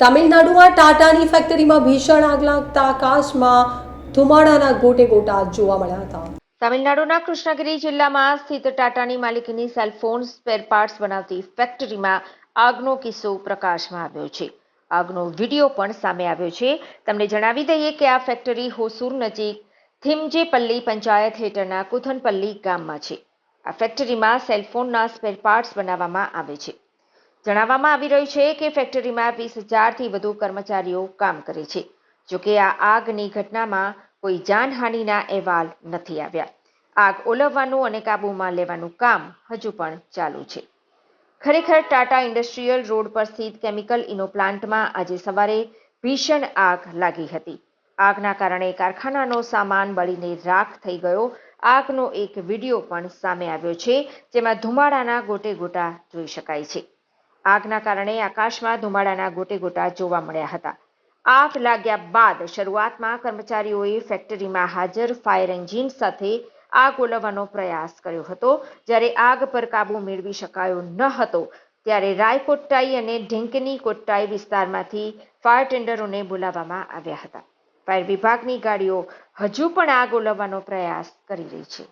તમિલનાડુમાં ટાટાની ફેક્ટરીમાં ભીષણ આગ લાગતા આકાશમાં ધુમાડાના ગોટે ગોટા જોવા મળ્યા હતા. તમિલનાડુના કૃષ્ણગિરી જિલ્લામાં સ્થિત ટાટાની માલિકીની સેલફોન સ્પેર પાર્ટ્સ બનાવતી ફેક્ટરીમાં આગનો કિસ્સો પ્રકાશમાં આવ્યો છે. આગનો વીડિયો પણ સામે આવ્યો છે. તમને જણાવી દઈએ કે આ ફેક્ટરી હોસુર નજીક થિમજેપલ્લી પંચાયત હેઠળના કુથનપલ્લી ગામમાં છે. આ ફેક્ટરીમાં સેલફોનના સ્પેર પાર્ટ્સ બનાવવામાં આવે છે. જણાવવામાં આવી રહ્યું છે કે ફેક્ટરીમાં વીસ હજારથી વધુ કર્મચારીઓ કામ કરે છે. જોકે આ આગની ઘટનામાં કોઈ જાનહાનિના અહેવાલ નથી આવ્યા. આગ ઓલવવાનું અને કાબૂમાં લેવાનું કામ હજુ પણ ચાલુ છે. ખરેખર ટાટા ઇન્ડસ્ટ્રીયલ રોડ પર સ્થિત કેમિકલ ઇનો પ્લાન્ટમાં આજે સવારે ભીષણ આગ લાગી હતી. આગના કારણે કારખાનાનો સામાન બળીને રાખ થઈ ગયો. આગનો એક વીડિયો પણ સામે આવ્યો છે, જેમાં ધુમાડાના ગોટે ગોટા જોઈ શકાય છે. આગના કારણે આકાશમાં ધુમાડાના ગોટે ગોટા જોવા મળ્યા હતા. આગ લાગ્યા બાદ શરૂઆતમાં કર્મચારીઓએ ફેક્ટરીમાં હાજર ફાયર એન્જિન સાથે આગ ઓલવવાનો પ્રયાસ કર્યો હતો. જ્યારે આગ પર કાબુ મેળવી શકાયો ન હતો, ત્યારે રાયકોટ્ટાઈ અને ઢેંકની કોટ્ટાઈ વિસ્તારમાંથી ફાયર ટેન્ડરોને બોલાવવામાં આવ્યા હતા. ફાયર વિભાગની ગાડીઓ હજુ પણ આગ ઓલવવાનો પ્રયાસ કરી રહી છે.